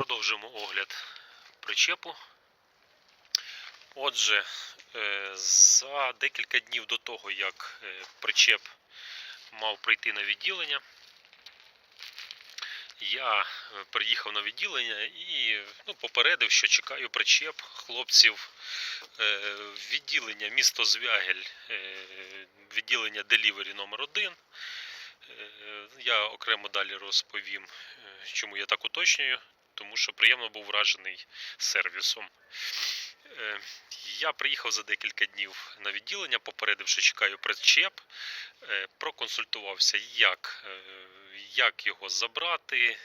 Продовжуємо огляд причепу. Отже, е, за декілька днів до того, як е, причеп мав прийти на відділення, я е, приїхав на відділення і ну, попередив, що чекаю причеп хлопців відділення місто Звягель, відділення Delivery номер 1 Я окремо далі розповім, чому я так уточнюю, тому що приємно був вражений сервісом. Е, Я приїхав за декілька днів на відділення, попередивши, чекаю причеп, е, проконсультувався, як, е, як його забрати,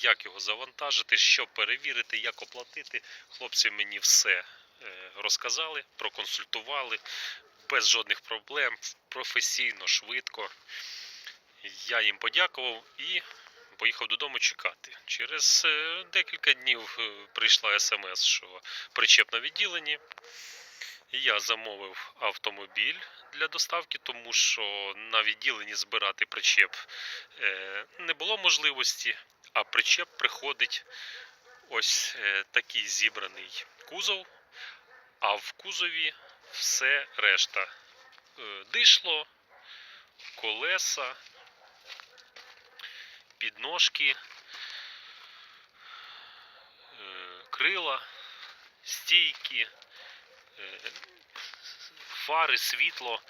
як його завантажити, що перевірити, як оплатити. Хлопці мені все розказали, проконсультували без жодних проблем, професійно, швидко. Я їм подякував і поїхав додому чекати. Через е, декілька днів е, прийшла смс, що причеп на відділенні. Я замовив автомобіль для доставки, тому що на відділенні збирати причеп е, не було можливості, а причеп приходить ось такий зібраний кузов, а в кузові все решта. Дишло, колеса, підножки, е, крила, стійки, е, фари, світло,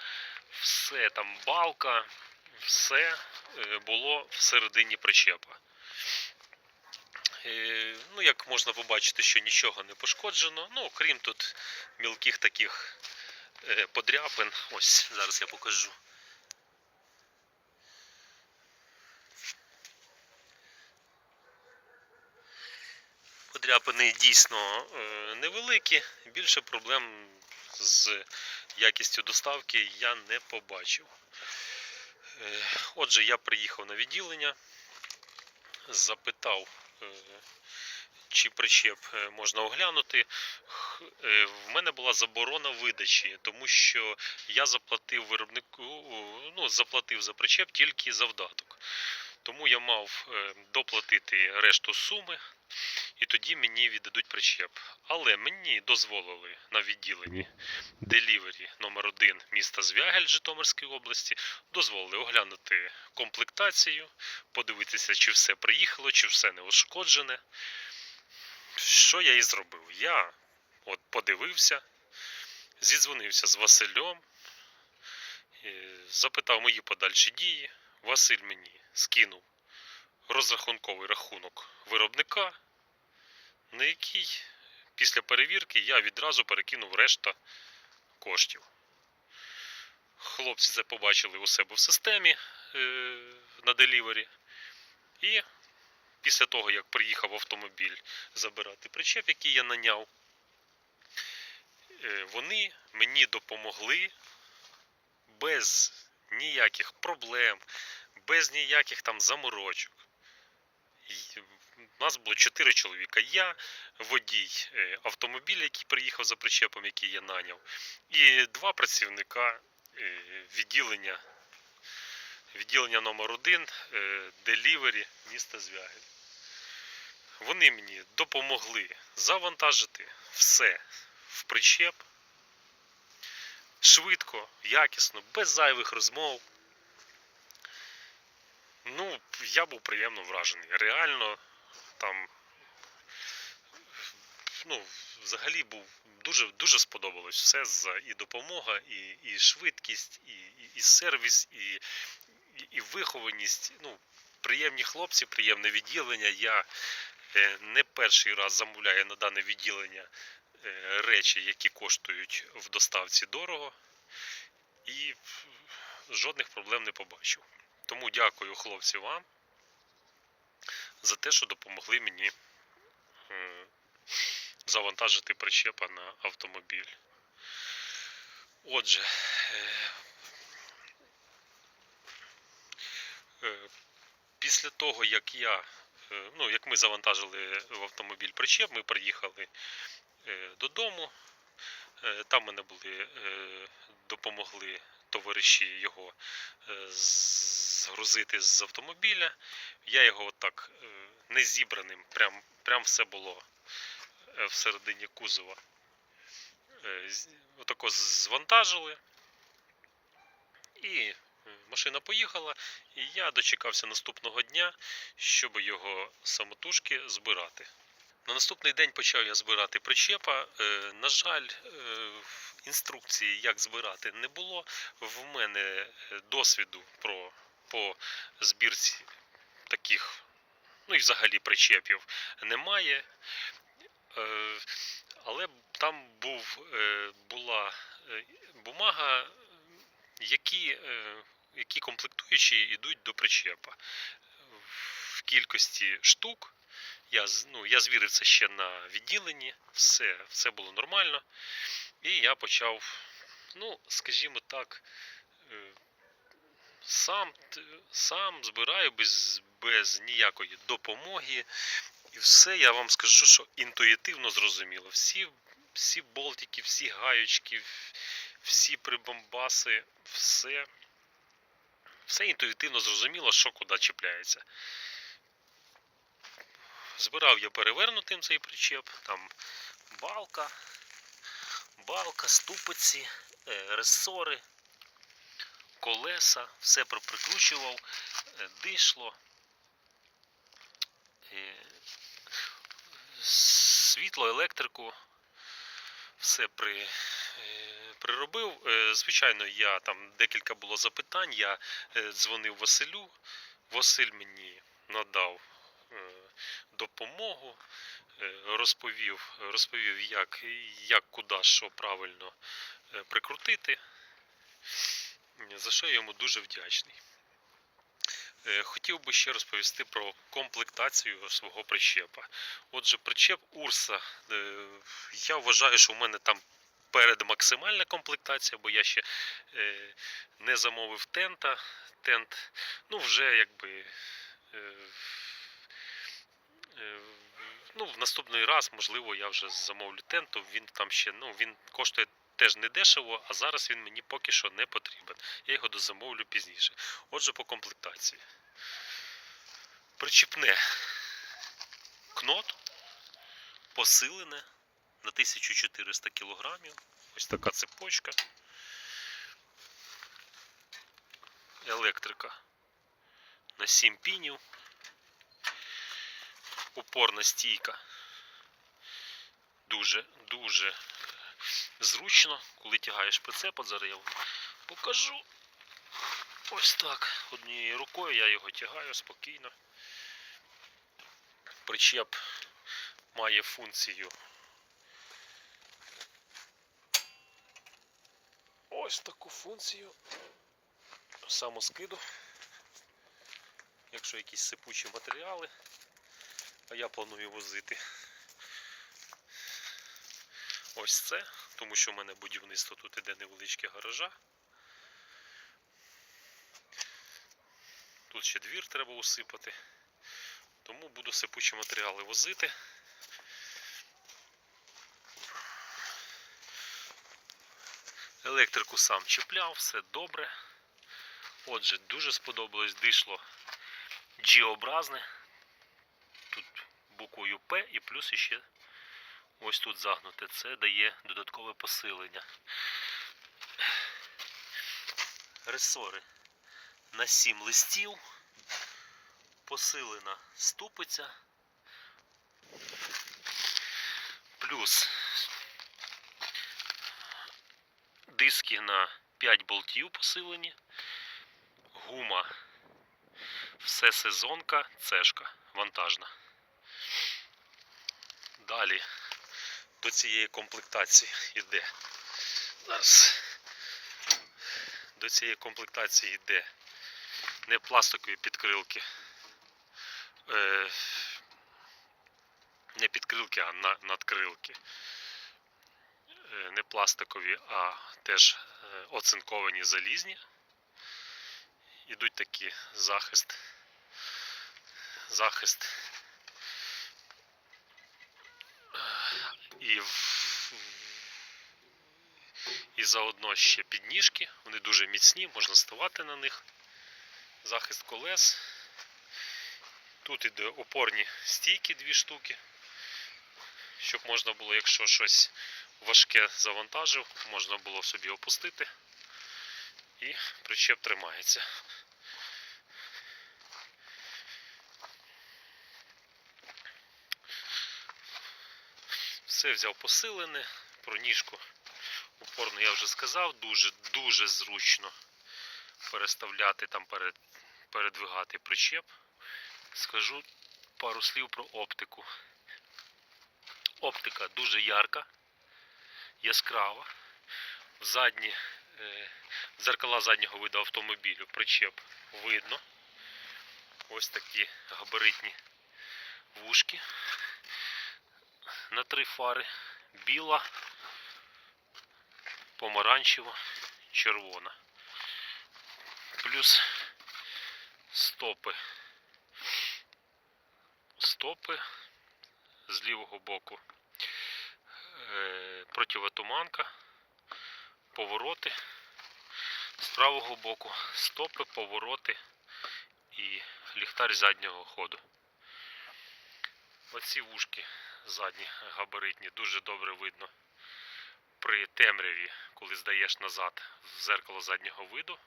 все там балка, все е, було всередині причепа. Ну, як можна побачити, що нічого не пошкоджено, ну, крім тут мілких таких подряпин. Ось зараз я покажу. Подряпини дійсно е, невеликі, більше проблем з якістю доставки я не побачив. Е, Отже, я приїхав на відділення, запитав, е, чи причеп можна оглянути. В мене була заборона видачі, тому що я заплатив виробнику, ну, заплатив за причеп тільки завдаток. Тому я мав е, доплатити решту суми, і тоді мені віддадуть причеп. Але мені дозволили на відділенні Delivery номер 1 міста Звягель Житомирської області, дозволили оглянути комплектацію, подивитися, чи все приїхало, чи все не ушкоджене. Що я і зробив? Я от подивився, зідзвонився з Василем, запитав мої подальші дії. Василь мені скинув розрахунковий рахунок виробника, на який після перевірки я відразу перекинув решта коштів. Хлопці це побачили у себе в системі е, на делівері. І після того, як приїхав автомобіль забирати причеп, який я наняв, е, вони мені допомогли без ніяких проблем, без ніяких там заморочок. У нас було чотири чоловіка. Я, водій е, автомобіля, який приїхав за причепом, який я наняв, і два працівника е, відділення, відділення номер 1 Делівері міста Звягель. Вони мені допомогли завантажити все в причеп швидко, якісно, без зайвих розмов. Я був приємно вражений. Реально, там, ну, взагалі був дуже, дуже сподобалось все за і допомога, і, і швидкість, і, і, і сервіс, і, і, і вихованість. Ну, приємні хлопці, приємне відділення. Я е, не перший раз замовляю на дане відділення е, речі, які коштують в доставці дорого. І жодних проблем не побачив. Тому дякую хлопці вам за те, що допомогли мені завантажити причепа на автомобіль. Отже, е, е, після того, як я, е, ну, як ми завантажили в автомобіль причеп, ми приїхали додому. Там мене були, допомогли товариші його е, згрузити з автомобіля. Я його отак е, не зібраним. Прям, прям все було е, всередині кузова. Е, Отако звантажили. І машина поїхала, і я дочекався наступного дня, щоб його самотужки збирати. На наступний день почав я збирати причепа. На жаль, інструкції, як збирати, не було. В мене досвіду про, по збірці таких, ну і взагалі причепів немає. Е, але там був, е, була е, бумага, які, які комплектуючі йдуть до причепа. В кількості штук. Я, ну, я звірив це ще на відділенні, все, все було нормально. І я почав, ну, скажімо так, сам, сам збираю без, без ніякої допомоги. І все я вам скажу, що інтуїтивно зрозуміло. Всі, всі болтики, всі гаючки, всі прибамбаси, все, все інтуїтивно зрозуміло, що куди чіпляється. Збирав я перевернутим цей причеп, там балка, балка, ступиці, е, ресори, колеса, все прикручував, е, дишло, е, світло, електрику, все при, е, приробив. Звичайно, я там декілька було запитань. Я дзвонив Василю. Василь мені надав допомогу, розповів, розповів, як, як куди що правильно прикрутити, за що я йому дуже вдячний. Е, Хотів би ще розповісти про комплектацію свого причепа. Отже, причеп Урса. е, Я вважаю, що в мене там перед максимальна комплектація, бо я ще е, не замовив тента. Тент, ну, вже якби. Ну, в наступний раз, можливо, я вже замовлю тент, то він там ще, ну, він коштує теж не дешево, а зараз він мені поки що не потрібен. Я його дозамовлю пізніше. Отже, по комплектації. Причіпне кнот посилене на 1400 кг. Ось така цепочка. Електрика на 7 пінів. Опорна стійка. Дуже, дуже зручно, коли тягаєш прицеп. От зараз я вам покажу. Ось так. Однією рукою я його тягаю спокійно. Причеп має функцію. Ось таку функцію самоскиду. Якщо якісь сипучі матеріали, а я планую возити ось це, тому що в мене будівництво тут іде невеличке гаража. Тут ще двір треба усипати. Тому буду сипучі матеріали возити. Електрику сам чіпляв, все добре. Отже, дуже сподобалось дишло G-образне. Тут буквою П і плюс іще ось тут загнуте. Це дає додаткове посилення. Ресори на 7 листів. Посилена ступиця. Плюс диски на 5 болтів посилені. Гума. Все сезонка, цешка, вантажна. Далі до цієї комплектації йде. Зараз. До цієї комплектації йде не пластикові підкрилки. Е, не підкрилки, а на, надкрилки. Е, не пластикові, а теж е, оцинковані залізні. Ідуть такі захист. Захист. І, в- і заодно ще підніжки. Вони дуже міцні, можна ставати на них. Захист колес. Тут іде опорні стійки дві штуки, щоб можна було, якщо щось важке завантажив, можна було собі опустити і причеп тримається. Все взяв посилене, про ніжку опорну я вже сказав, дуже дуже зручно переставляти там перед, передвигати причеп. Скажу пару слів про оптику. Оптика дуже ярка, яскрава. Задні, е, дзеркала заднього виду автомобілю причеп видно. Ось такі габаритні вушки на три фари. Біла, помаранчева, червона. Плюс стопи. Стопи з лівого боку. Е, противотуманка, повороти. З правого боку стопи, повороти і ліхтар заднього ходу. Оці вушки задні габаритні дуже добре видно при темряві, коли здаєш назад в зеркало заднього виду.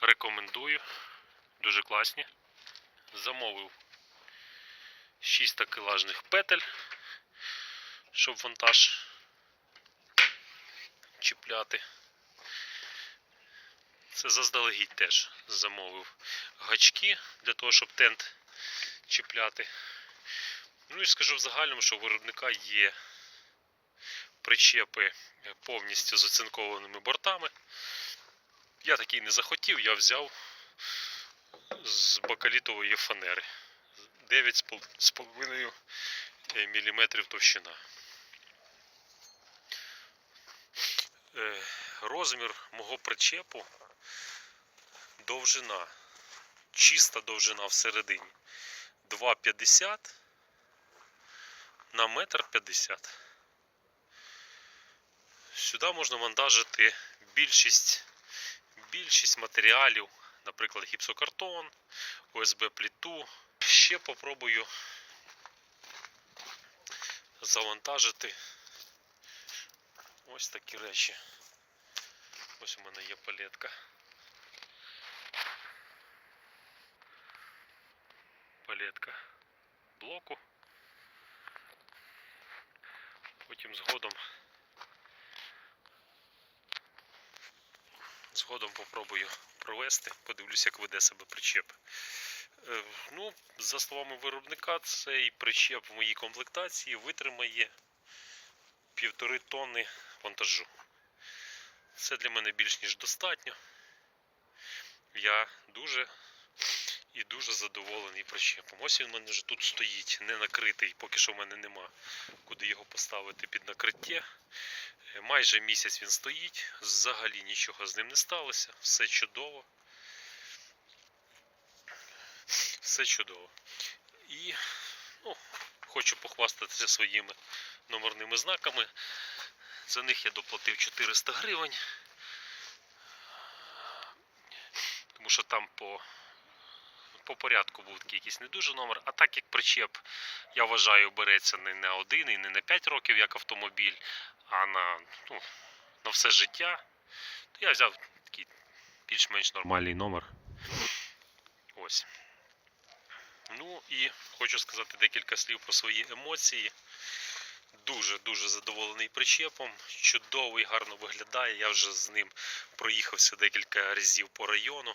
Рекомендую. Дуже класні. Замовив 6 такелажних петель, щоб вантаж чіпляти. Це заздалегідь теж замовив гачки для того, щоб тент чіпляти. Ну і скажу в загальному, що у виробника є причепи повністю з оцинкованими бортами. Я такий не захотів, я взяв з бакалітової фанери. 9,5 мм товщина. Е, Розмір мого причепу довжина, чиста довжина всередині 2,50 на метр 50. Сюди можна вантажити більшість, більшість матеріалів, наприклад, гіпсокартон, ОСБ пліту. Ще попробую завантажити ось такі речі. Ось у мене є палетка. Палетка блоку. Потім згодом згодом попробую провести, подивлюсь, як веде себе причеп. Е, Ну, за словами виробника, цей причеп в моїй комплектації витримає півтори тонни вантажу. Це для мене більш ніж достатньо. Я дуже і дуже задоволений причепом. Ось він в мене вже тут стоїть, не накритий, поки що в мене нема куди його поставити під накриття. Е, Майже місяць він стоїть, взагалі нічого з ним не сталося, все чудово. Все чудово. І ну, хочу похвастатися своїми номерними знаками. За них я доплатив 400 гривень. Тому що там по, по порядку був такий якийсь не дуже номер. А так як причеп, я вважаю, береться не на один і не на 5 років як автомобіль, а на, ну, на все життя, то я взяв такий більш-менш нормальний номер. Ось. Ну і хочу сказати декілька слів про свої емоції. Дуже-дуже задоволений причепом. Чудовий, гарно виглядає. Я вже з ним проїхався декілька разів по району.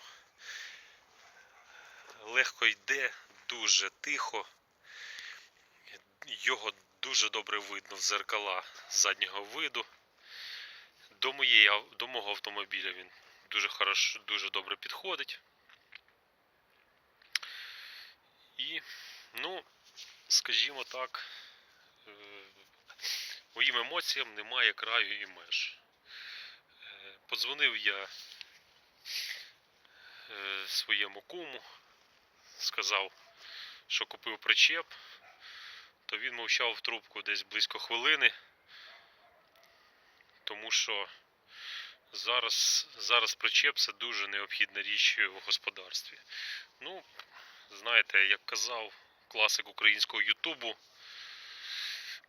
Легко йде, дуже тихо. Його дуже добре видно в зеркала заднього виду. До, моєї, до мого автомобіля він дуже, хорошо, дуже добре підходить. І, ну, скажімо так, е, моїм емоціям немає краю і меж. Е, Подзвонив я е, своєму куму, сказав, що купив причеп, то він мовчав в трубку десь близько хвилини, тому що зараз, зараз причеп це дуже необхідна річ в господарстві. Ну, знаєте, як казав класик українського Ютубу.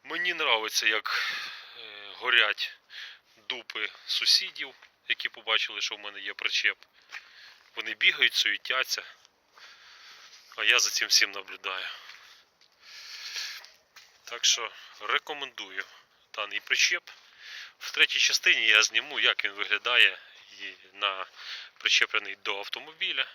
Мені подобається, як е, горять дупи сусідів, які побачили, що в мене є причеп. Вони бігають, суетяться, а я за цим всім наблюдаю. Так що рекомендую даний причеп. В третій частині я зніму, як він виглядає на причеплений до автомобіля.